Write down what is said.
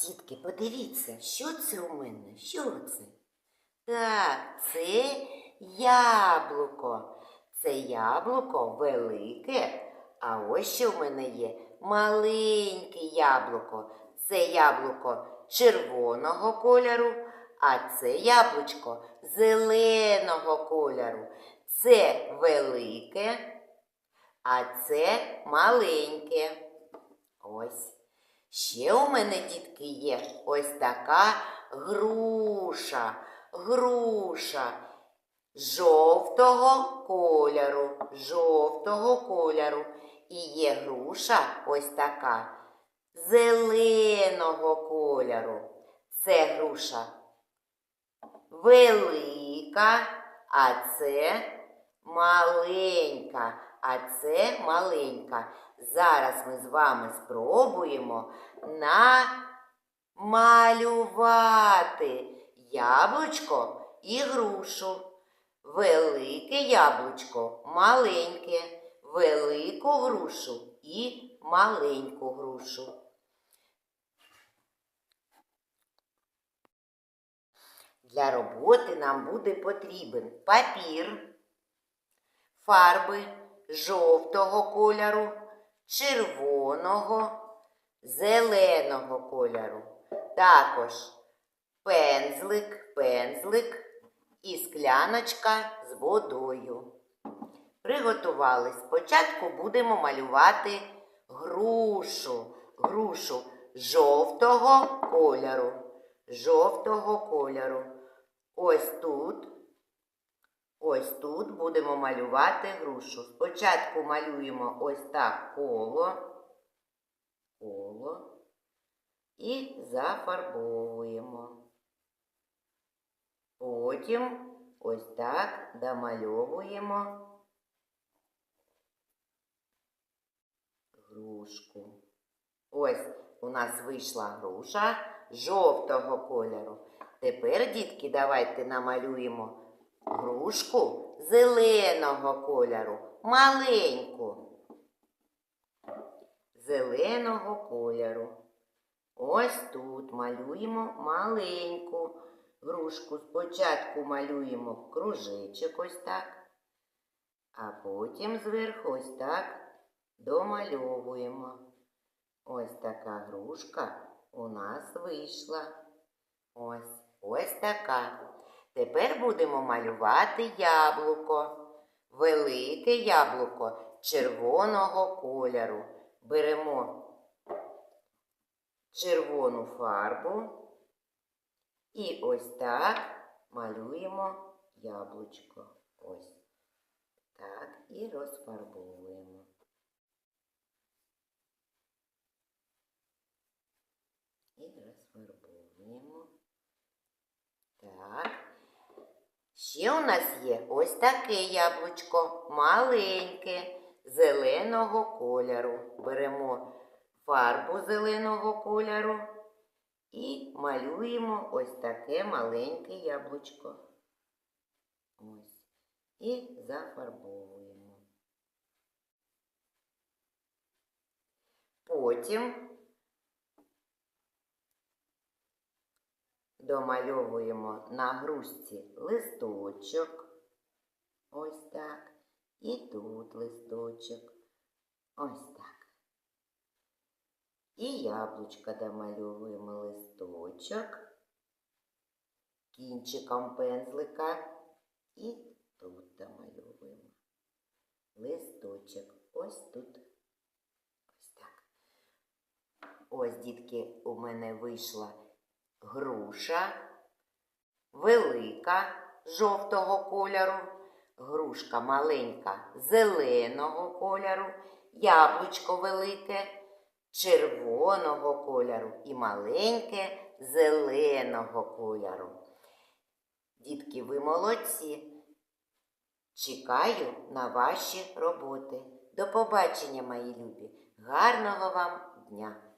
Дітки, подивіться, що це у мене? Що це? Так, це яблуко. Це яблуко велике, а ось що в мене є маленьке яблуко. Це яблуко червоного кольору, а це яблучко зеленого кольору. Це велике, а це маленьке. Ось. Ще у мене, дітки, є ось така груша, груша жовтого кольору, жовтого кольору. І є груша ось така зеленого кольору. Це груша велика, а це маленька, а це маленька. Зараз ми з вами спробуємо намалювати яблучко і грушу. Велике яблучко, маленьке, велику грушу і маленьку грушу. Для роботи нам буде потрібен папір, фарби жовтого кольору, червоного, зеленого кольору. Також пензлик, пензлик і скляночка з водою. Приготувались. Спочатку будемо малювати грушу, грушу жовтого кольору. Жовтого кольору. Ось тут, ось тут будемо малювати грушу. Спочатку малюємо ось так коло, коло і зафарбовуємо. Потім ось так домальовуємо грушку. Ось у нас вийшла груша жовтого кольору. Тепер, дітки, давайте намалюємо грушку зеленого кольору, маленьку. Зеленого кольору. Ось тут малюємо маленьку грушку. Спочатку малюємо кружечок ось так, а потім зверху ось так домальовуємо. Ось така грушка у нас вийшла. Ось, ось така. Тепер будемо малювати яблуко. Велике яблуко червоного кольору. Беремо червону фарбу і ось так малюємо яблучко. Ось так і розфарбовуємо. І розфарбовуємо. Так. Ще у нас є ось таке яблучко, маленьке, зеленого кольору. Беремо фарбу зеленого кольору і малюємо ось таке маленьке яблучко. Ось. І зафарбовуємо. Потім домальовуємо на грушці листочок. Ось так. І тут листочок. Ось так. І яблучка домальовуємо листочок. Кінчиком пензлика. І тут домальовуємо листочок. Ось тут. Ось так. Ось, дітки, у мене вийшла груша велика жовтого кольору, грушка маленька зеленого кольору, яблучко велике червоного кольору і маленьке зеленого кольору. Дітки, ви молодці. Чекаю на ваші роботи. До побачення, мої любі. Гарного вам дня!